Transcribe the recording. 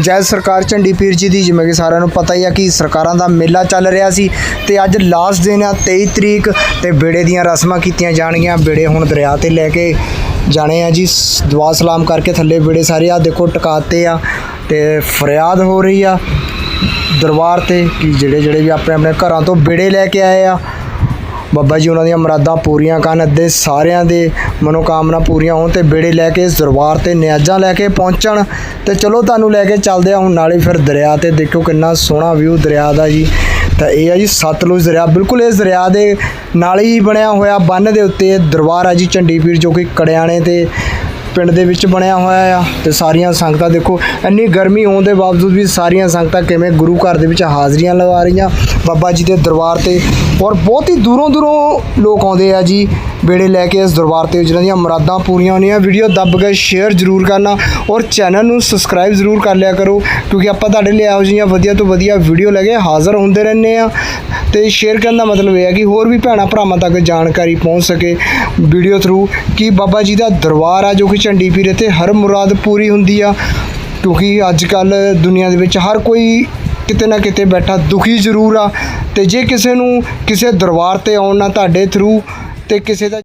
ਜੈ ਸਰਕਾਰ ਝੰਡੀ ਪੀਰ ਜੀ ਦੀ, ਜਿਵੇਂ ਕਿ ਸਾਰਿਆਂ ਨੂੰ ਪਤਾ ਹੀ ਆ ਕਿ ਸਰਕਾਰਾਂ ਦਾ ਮੇਲਾ ਚੱਲ ਰਿਹਾ ਸੀ ਤੇ ਅੱਜ ਲਾਸਟ ਦਿਨ ਆ 23 ਤਰੀਕ, ਤੇ ਬੇੜੇ ਦੀਆਂ ਰਸਮਾਂ ਕੀਤੀਆਂ ਜਾਣਗੀਆਂ। ਬੇੜੇ ਹੁਣ ਦਰਿਆ ਤੇ ਲੈ ਕੇ ਜਾਣੇ ਆ ਜੀ। ਦੁਆ ਸਲਾਮ ਕਰਕੇ ਥੱਲੇ ਬੇੜੇ ਸਾਰੇ ਆ, ਦੇਖੋ ਟਿਕਾਤੇ ਆ ਤੇ ਫਰਿਆਦ ਹੋ ਰਹੀ ਆ ਦਰਬਾਰ ਤੇ, ਕਿ ਜਿਹੜੇ ਜਿਹੜੇ ਵੀ ਆਪਣੇ ਆਪਣੇ ਘਰਾਂ ਤੋਂ ਬੇੜੇ ਲੈ ਕੇ ਆਏ ਆ। ਬਾਬਾ ਜੀ, ਉਹਨਾਂ ਦੀਆਂ ਮੁਰਾਦਾਂ ਪੂਰੀਆਂ ਕਰਨ ਅਤੇ ਸਾਰਿਆਂ ਦੇ ਮਨੋਕਾਮਨਾ ਪੂਰੀਆਂ ਹੋਣ ਤੇ ਬੇੜੇ ਲੈ ਕੇ ਇਸ ਦਰਬਾਰ ਤੇ ਨਿਆਜ਼ਾਂ ਲੈ ਕੇ ਪਹੁੰਚਣ। ਤੇ ਚਲੋ ਤੁਹਾਨੂੰ ਲੈ ਕੇ ਚੱਲਦੇ ਆ ਹੁਣ ਨਾਲੇ ਫਿਰ ਦਰਿਆ ਤੇ ਦੇਖੋ ਕਿੰਨਾ ਸੋਹਣਾ ਵਿਊ ਦਰਿਆ ਦਾ ਜੀ। ਤਾਂ ਇਹ ਆ ਜੀ ਸਤਲੁਜ ਦਰਿਆ, ਬਿਲਕੁਲ ਇਸ ਦਰਿਆ ਦੇ ਨਾਲ ਹੀ ਬਣਿਆ ਹੋਇਆ, ਬੰਨ ਦੇ ਉੱਤੇ ਦਰਬਾਰ ਆ ਜੀ ਚੰਡੀਪੀਰ ਜੋ ਕਿ ਕੜਿਆਣੇ ਤੇ ਪਿੰਡ ਦੇ ਵਿੱਚ ਬਣਿਆ ਹੋਇਆ ਆ। ਤੇ ਸਾਰੀਆਂ ਸੰਗਤਾਂ ਦੇਖੋ, ਇੰਨੀ ਗਰਮੀ ਹੋਣ ਦੇ ਬਾਵਜੂਦ ਵੀ ਸਾਰੀਆਂ ਸੰਗਤਾਂ ਕਿਵੇਂ ਗੁਰੂ ਘਰ ਦੇ ਵਿੱਚ ਹਾਜ਼ਰੀਆਂ ਲਗਾ ਰਹੀਆਂ। ਬਾਬਾ ਜੀ ਦੇ ਦਰਬਾਰ ਤੇ ਔਰ ਬਹੁਤ ਹੀ ਦੂਰੋਂ ਦੂਰੋਂ ਲੋਕ ਆਉਂਦੇ ਆ ਜੀ ਬੇੜੇ ਲੈ ਕੇ ਇਸ ਦਰਬਾਰ ਤੇ ਜਿਨ੍ਹਾਂ ਦੀਆਂ ਮੁਰਾਦਾਂ ਪੂਰੀਆਂ ਹੋਣੀਆਂ। ਵੀਡੀਓ ਦੱਬ ਕੇ ਸ਼ੇਅਰ ਜ਼ਰੂਰ ਕਰਨਾ ਔਰ ਚੈਨਲ ਨੂੰ ਸਬਸਕ੍ਰਾਈਬ ਜ਼ਰੂਰ ਕਰ ਲਿਆ ਕਰੋ, ਕਿਉਂਕਿ ਆਪਾਂ ਤੁਹਾਡੇ ਲਈ ਇਹੋ ਜਿਹੀਆਂ ਵਧੀਆ ਤੋਂ ਵਧੀਆ ਵੀਡੀਓ ਲੈ ਕੇ ਹਾਜ਼ਰ ਹੁੰਦੇ ਰਹਿੰਦੇ ਆ। ਤੇ ਸ਼ੇਅਰ ਕਰਨ ਦਾ ਮਤਲਬ ਇਹ ਹੈ ਕਿ ਹੋਰ ਵੀ ਭੈਣਾਂ ਭਰਾਵਾਂ ਤੱਕ ਜਾਣਕਾਰੀ ਪਹੁੰਚ ਸਕੇ ਵੀਡੀਓ ਥਰੂ ਕਿ ਬਾਬਾ ਜੀ ਦਾ ਦਰਬਾਰ ਆ, ਜੋ ਕਿ ਝੰਡੀ ਪੀਰ ਇੱਥੇ ਹਰ ਮੁਰਾਦ ਪੂਰੀ ਹੁੰਦੀ ਆ। ਕਿਉਂਕਿ ਅੱਜ ਕੱਲ ਦੁਨੀਆ ਦੇ ਵਿੱਚ ਹਰ ਕੋਈ ਕਿਤੇ ਨਾ ਕਿਤੇ ਬੈਠਾ ਦੁਖੀ ਜ਼ਰੂਰ ਆ। ਤੇ ਜੇ ਕਿਸੇ ਨੂੰ ਕਿਸੇ ਦਰਬਾਰ ਤੇ ਆਉਣਾ ਤੁਹਾਡੇ ਥਰੂ ਤੇ ਕਿਸੇ ਦਾ